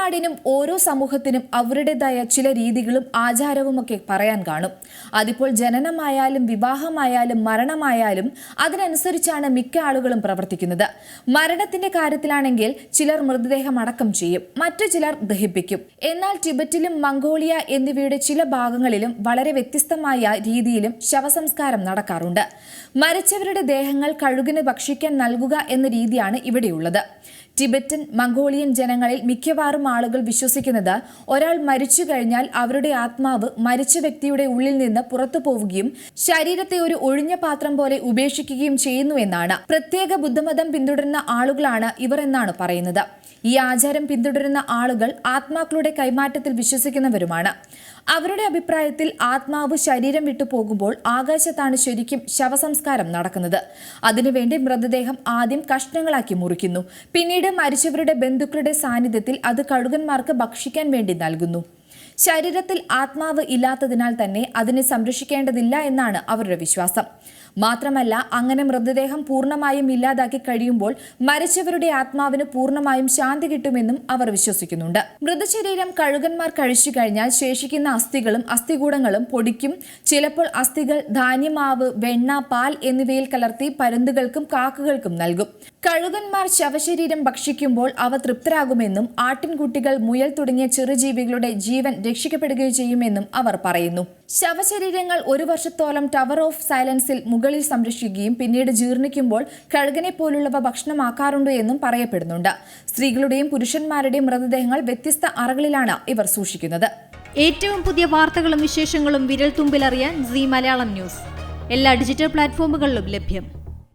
നാടിനും ഓരോ സമൂഹത്തിനും അവരുടേതായ ചില രീതികളും ആചാരവുമൊക്കെ പറയാൻ കാണും. അതിപ്പോൾ ജനനമായാലും വിവാഹമായാലും മരണമായാലും അതിനനുസരിച്ചാണ് മിക്ക ആളുകളും പ്രവർത്തിക്കുന്നത്. മരണത്തിന്റെ കാര്യത്തിലാണെങ്കിൽ ചിലർ മൃതദേഹം അടക്കം ചെയ്യും മറ്റു ചിലർ ദഹിപ്പിക്കും. എന്നാൽ ടിബറ്റിലും മംഗോളിയ എന്നിവയുടെ ചില ഭാഗങ്ങളിലും വളരെ വ്യത്യസ്തമായ രീതിയിലും ശവസംസ്കാരം നടക്കാറുണ്ട്. മരിച്ചവരുടെ ദേഹങ്ങൾ കഴുകിന് ഭക്ഷിക്കാൻ നൽകുക എന്ന രീതിയാണ് ഇവിടെയുള്ളത്. ടിബറ്റൻ മംഗോളിയൻ ജനങ്ങളിൽ മിക്കവാറും ആളുകൾ വിശ്വസിക്കുന്നത് ഒരാൾ മരിച്ചു കഴിഞ്ഞാൽ അവരുടെ ആത്മാവ് മരിച്ച വ്യക്തിയുടെ ഉള്ളിൽ നിന്ന് പുറത്തു പോവുകയും ശരീരത്തെ ഒരു ഒഴിഞ്ഞ പാത്രം പോലെ ഉപേക്ഷിക്കുകയും ചെയ്യുന്നു എന്നാണ്. പ്രത്യേക ബുദ്ധമതം പിന്തുടരുന്ന ആളുകളാണ് ഇവർ എന്നാണ് പറയുന്നത്. ഈ ആചാരം പിന്തുടരുന്ന ആളുകൾ ആത്മാക്കളുടെ കൈമാറ്റത്തിൽ വിശ്വസിക്കുന്നവരുമാണ്. അവരുടെ അഭിപ്രായത്തിൽ ആത്മാവ് ശരീരം വിട്ടു പോകുമ്പോൾ ആകാശത്താണ് ശരിക്കും ശവസംസ്കാരം നടക്കുന്നത്. അതിനുവേണ്ടി മൃതദേഹം ആദ്യം കഷ്ണങ്ങളാക്കി മുറിക്കുന്നു. പിന്നീട് മരിച്ചവരുടെ ബന്ധുക്കളുടെ സാന്നിധ്യത്തിൽ അത് കഴുകന്മാർക്ക് ഭക്ഷിക്കാൻ വേണ്ടി നൽകുന്നു. ശരീരത്തിൽ ആത്മാവ് ഇല്ലാത്തതിനാൽ തന്നെ അതിനെ സംരക്ഷിക്കേണ്ടതില്ല എന്നാണ് അവരുടെ വിശ്വാസം. മാത്രമല്ല അങ്ങനെ മൃതദേഹം പൂർണമായും ഇല്ലാതാക്കി കഴിയുമ്പോൾ മരിച്ചവരുടെ ആത്മാവിന് പൂർണമായും ശാന്തി കിട്ടുമെന്നും അവർ വിശ്വസിക്കുന്നുണ്ട്. മൃതശരീരം കഴുകന്മാർ കഴിച്ചു കഴിഞ്ഞാൽ ശേഷിക്കുന്ന അസ്ഥികളും അസ്ഥികൂടങ്ങളും പൊടിക്കും. ചിലപ്പോൾ അസ്ഥികൾ ധാന്യമാവ് വെണ്ണ പാൽ എന്നിവയിൽ കലർത്തി പരുന്തുകൾക്കും കാക്കകൾക്കും നൽകും. കഴുകന്മാർ ശവശരീരം ഭക്ഷിക്കുമ്പോൾ അവ തൃപ്തരാകുമെന്നും ആട്ടിൻകുട്ടികൾ മുയൽ തുടങ്ങിയ ചെറുജീവികളുടെ ജീവൻ രക്ഷിക്കപ്പെടുകയും ചെയ്യുമെന്നും അവർ പറയുന്നു. ശവശരീരങ്ങൾ ഒരു വർഷത്തോളം ടവർ ഓഫ് സൈലൻസിൽ മുകളിൽ സംരക്ഷിക്കുകയും പിന്നീട് ജീർണിക്കുമ്പോൾ കഴുകനെ പോലുള്ളവ ഭക്ഷണമാക്കാറുണ്ട് എന്നും പറയപ്പെടുന്നുണ്ട്. സ്ത്രീകളുടെയും പുരുഷന്മാരുടെയും മൃതദേഹങ്ങൾ വ്യത്യസ്ത അറകളിലാണ് ഇവർ സൂക്ഷിക്കുന്നത്. ഏറ്റവും പുതിയ വാർത്തകളും വിശേഷങ്ങളും വിരൽ തുമ്പിലറിയാൻ സി മലയാളം ന്യൂസ്. എല്ലാ ഡിജിറ്റൽ പ്ലാറ്റ്ഫോമുകളിലും ലഭ്യം.